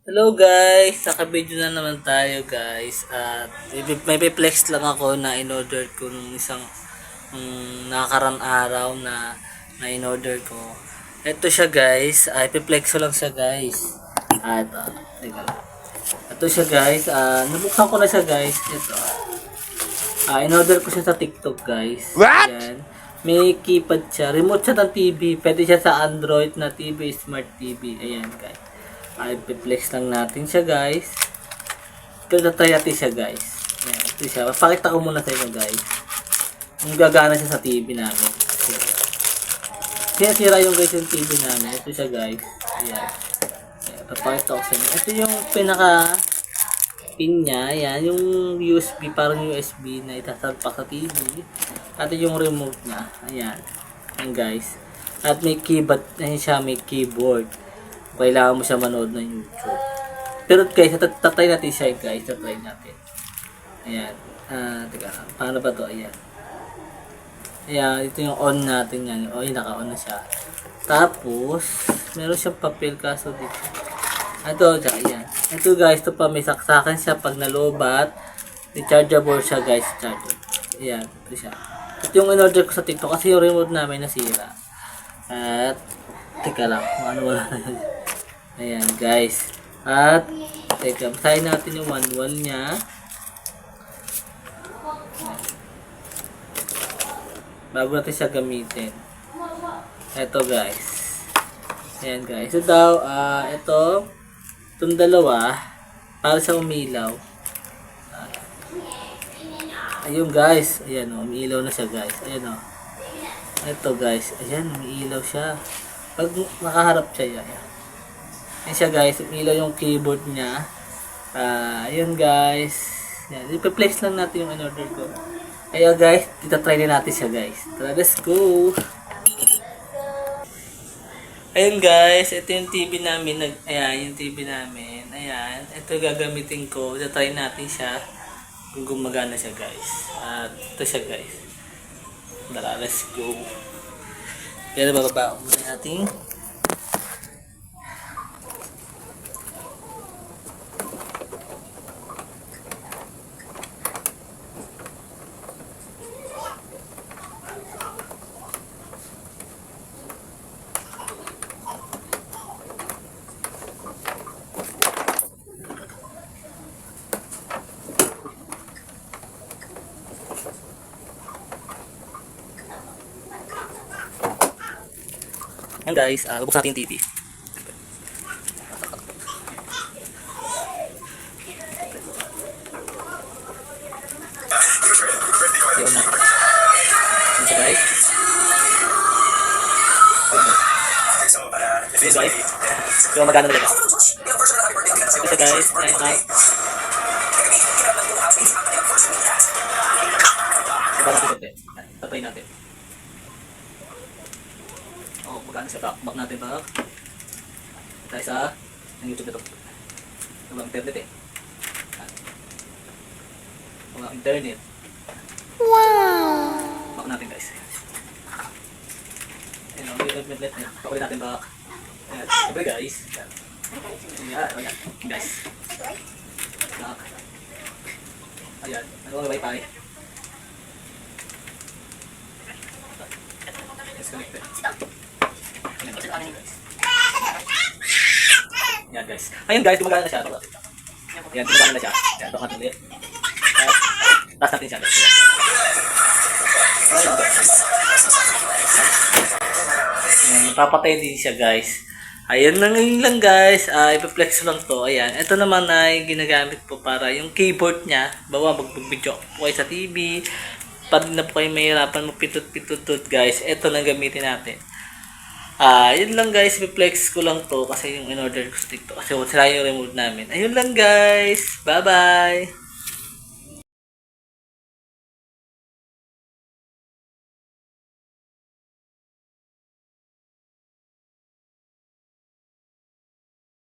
Hello guys! Naka-video na naman tayo guys. At may flex lang ako na in-order ko nung isang um, nakakarang araw na na in-order ko. Ito siya guys. Ay, ko lang siya guys. At, uh, teka lang. Ito siya guys. Ah, nabuksan ko na siya guys. Ito. Ah, in-order ko siya sa TikTok guys. What? Ayan. May keypad siya. Remote siya ng TV. Pwede siya sa Android na TV, Smart TV. Ayan guys. Ay, flex lang natin siya guys. Natin siya guys. Ayan, ito siya. Pakita ko muna sa inyo guys. Yung gagana siya sa TV namin. Sinasira yung guys yung TV namin. Ito siya guys. Ayan. Ayan, papakita ko sa inyo. Ito yung pinaka pin niya. Ayan, yung USB, parang USB na itasalpak sa TV. At yung remote niya. Ayan. Ayan guys. At may keyboard, ayan siya, may keyboard. Kailangan mo siya manood ng YouTube. Pero guys, tat- tatry natin siya guys. Tatry natin. Ayan. Ah, teka lang. Paano ba to? Ayan. Ayan, ito yung on natin yan. O, yun, naka-on na siya. Tapos, meron siyang papel kaso dito. Ito, tsaka ayan. Ito guys, ito pa may saksakan siya pag nalobat. Rechargeable siya guys, charger. Ayan, ito siya. Ito yung in-order ko sa TikTok kasi yung remote namin nasira. At, teka lang, ano wala na. Ayan guys. At, teka, basahin natin yung manual niya. Bago natin siya gamitin. Ito guys. Ayan guys. Ito daw, ah, ito, itong dalawa, para sa umilaw. Ayun guys. Ayan o, umiilaw na siya guys. Ayan o. Ito guys. Ayan, umiilaw siya. Pag nakaharap siya, yan. Siya guys. Umiilaw yung keyboard niya. Ah, ayun guys. Yan. Ipa-place lang natin yung in-order ko. Kaya guys, try na natin siya guys. Tara, let's go! Ayun guys, ito yung TV namin. Nag, ayan, yung TV namin. Ayan, ito gagamitin ko. Try natin siya kung gumagana siya guys. At ito siya guys. Tara, let's go. Kaya bababa muna natin. Ayan guys, uh, bubuksan natin TV. Yun na. Yun siya guys. This guys. So magkano na guys? Ito siya guys. Ayan na. Iba natin Tatry natin. Oh, magkano siya back? Natin back. Tayo sa ang YouTube na to. Walang internet eh. Walang internet. Back natin guys. Ayan, ang let let let let. Pakulit natin back. Ayan, siyempre guys. Ayan, ayan. Guys. Back. Ayan, ano ang wifi? Disconnected. Ayan, guys. Guys. Ayan guys, gumagana na siya. Ayan, gumagana na siya. Back natin ulit. Taas natin siya. guys. Napapatay din siya guys. Ayan na ngayon lang guys. Uh, ipiflex ko lang to. Ayan. Ito naman ay ginagamit po para yung keyboard niya. Bawa mag-video po kayo sa TV. Pag na po kayo mahirapan magpindot-pindot guys. Ito lang gamitin natin. Ah, yun lang guys. Ipiflex ko lang to kasi yung in-order ko TikTok. Kasi sila yung remote namin. Ayun lang guys. Bye-bye.